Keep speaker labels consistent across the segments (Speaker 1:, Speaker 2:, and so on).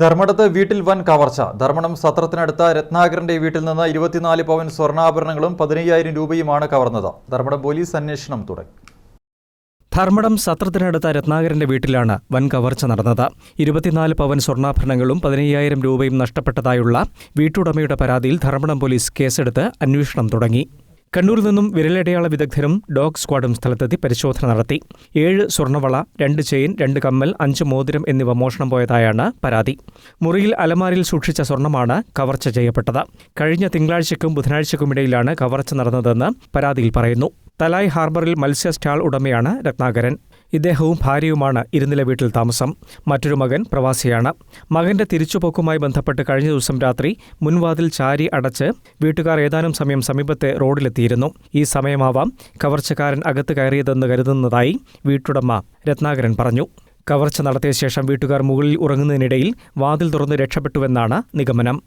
Speaker 1: ധർമ്മടത്ത് വീട്ടിൽ വൻ കവർച്ച. ധർമ്മടം സത്രത്തിനടുത്ത രത്നാകരന്റെ വീട്ടിൽ നിന്ന് ഇരുപത്തിനാല് പവൻ സ്വർണാഭരണങ്ങളും പതിനയ്യായിരം രൂപയുമാണ് കവർന്നത്. ധർമ്മടം പോലീസ് അന്വേഷണം തുടങ്ങി.
Speaker 2: ധർമ്മടം സത്രത്തിനടുത്ത രത്നാകരന്റെ വീട്ടിലാണ് വൻ കവർച്ച നടന്നത്. ഇരുപത്തിനാല് പവൻ സ്വർണാഭരണങ്ങളും പതിനയ്യായിരം രൂപയും നഷ്ടപ്പെട്ടതായുള്ള വീട്ടുടമയുടെ പരാതിയിൽ ധർമ്മടം പോലീസ് കേസെടുത്ത് അന്വേഷണം തുടങ്ങി. കണ്ണൂരിൽ നിന്നും വിരലടയാള വിദഗ്ധരും ഡോഗ് സ്ക്വാഡും സ്ഥലത്തെത്തി പരിശോധന നടത്തി. ഏഴ് സ്വർണവള രണ്ട് ചെയിൻ രണ്ട് കമ്മൽ അഞ്ച് മോതിരം എന്നിവ മോഷണം പോയതായാണ് പരാതി. മുറിയിൽ അലമാരിയിൽ സൂക്ഷിച്ച സ്വർണമാണ് കവർച്ച ചെയ്യപ്പെട്ടത്. കഴിഞ്ഞ തിങ്കളാഴ്ചയ്ക്കും ബുധനാഴ്ചയ്ക്കുമിടയിലാണ് കവർച്ച നടന്നതെന്ന് പരാതിയിൽ പറയുന്നു. തലായ് ഹാർബറിൽ മത്സ്യ സ്റ്റാൾ ഉടമയാണ് രത്നാകരൻ. ഇദ്ദേഹവും ഭാര്യയുമാണ് ഇരുന്നില വീട്ടിൽ താമസം. മറ്റൊരു മകൻ പ്രവാസിയാണ്. മകന്റെ തിരിച്ചുപോക്കുമായി ബന്ധപ്പെട്ട് കഴിഞ്ഞ ദിവസം രാത്രി മുൻവാതിൽ ചാരി അടച്ച് വീട്ടുകാർ ഏതാനും സമയം സമീപത്തെ റോഡിലെത്തിയിരുന്നു. ഈ സമയമാവാം കവർച്ചക്കാരൻ അകത്ത് കയറിയതെന്ന് കരുതുന്നതായി വീട്ടുടമ രത്നാകരൻ പറഞ്ഞു. കവർച്ച നടത്തിയ ശേഷം വീട്ടുകാർ മുകളിൽ ഉറങ്ങുന്നതിനിടയിൽ വാതിൽ തുറന്ന് രക്ഷപ്പെട്ടുവെന്നാണ് നിഗമനം.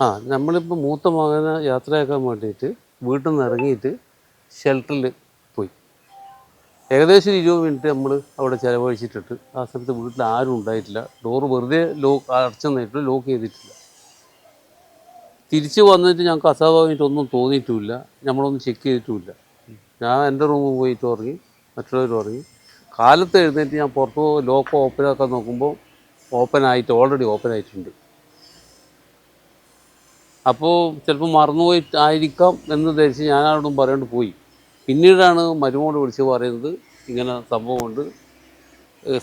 Speaker 3: ആ നമ്മളിപ്പോൾ മൂത്ത മകനെ യാത്രയാക്കാൻ വേണ്ടിയിട്ട് വീട്ടിൽ നിന്ന് ഇറങ്ങിയിട്ട് ഷെൽട്ടറിൽ ഏകദേശം ഇരുപത് മിനിറ്റ് നമ്മൾ അവിടെ ചിലവഴിച്ചിട്ടിട്ട് ആ സമയത്ത് വീട്ടിൽ ആരും ഉണ്ടായിട്ടില്ല. ഡോറ് വെറുതെ ലോക്ക് അടച്ചെന്നായിട്ട് ലോക്ക് ചെയ്തിട്ടില്ല. തിരിച്ച് വന്നിട്ട് ഞങ്ങൾക്ക് അസ്വാഭാവികമായിട്ട് ഒന്നും തോന്നിയിട്ടുമില്ല നമ്മളൊന്നും ചെക്ക് ചെയ്തിട്ടുമില്ല. ഞാൻ എന്റെ റൂമിൽ പോയിട്ട് ഉറങ്ങി മറ്റുള്ളവർ ഉറങ്ങി. കാലത്ത് എഴുന്നേറ്റ് ഞാൻ പുറത്ത് ലോക്ക് ഓപ്പൺ ആക്കാൻ നോക്കുമ്പോൾ ഓപ്പൺ ആയിട്ട് ഓൾറെഡി ഓപ്പൺ ആയിട്ടുണ്ട്. അപ്പോൾ ചിലപ്പോൾ മറന്നുപോയി ആയിരിക്കാം എന്ന് ധരിച്ച് ഞാൻ ആരോടും പറയാണ്ട് പോയി. പിന്നീടാണ് മരുമോട് വിളിച്ച് പറയുന്നത് ഇങ്ങനെ സംഭവമുണ്ട്.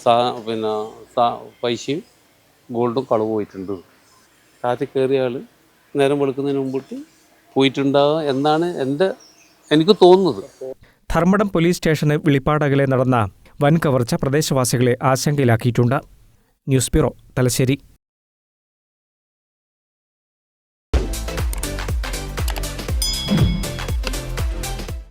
Speaker 3: സാ പിന്നെ സാ പൈസയും ഗോൾഡും കളവ് പോയിട്ടുണ്ട് കാറ്റിൽ കയറിയ ആൾ നേരം വെളുക്കുന്നതിന് മുമ്പിട്ട് പോയിട്ടുണ്ടാകുക എന്നാണ് എന്റെ എനിക്ക് തോന്നുന്നത്.
Speaker 2: ധർമ്മടം പോലീസ് സ്റ്റേഷന് വിളിപ്പാടകലെ നടന്ന വൻ കവർച്ച പ്രദേശവാസികളെ ആശങ്കയിലാക്കിയിട്ടുണ്ട്. News bureau Thalassery.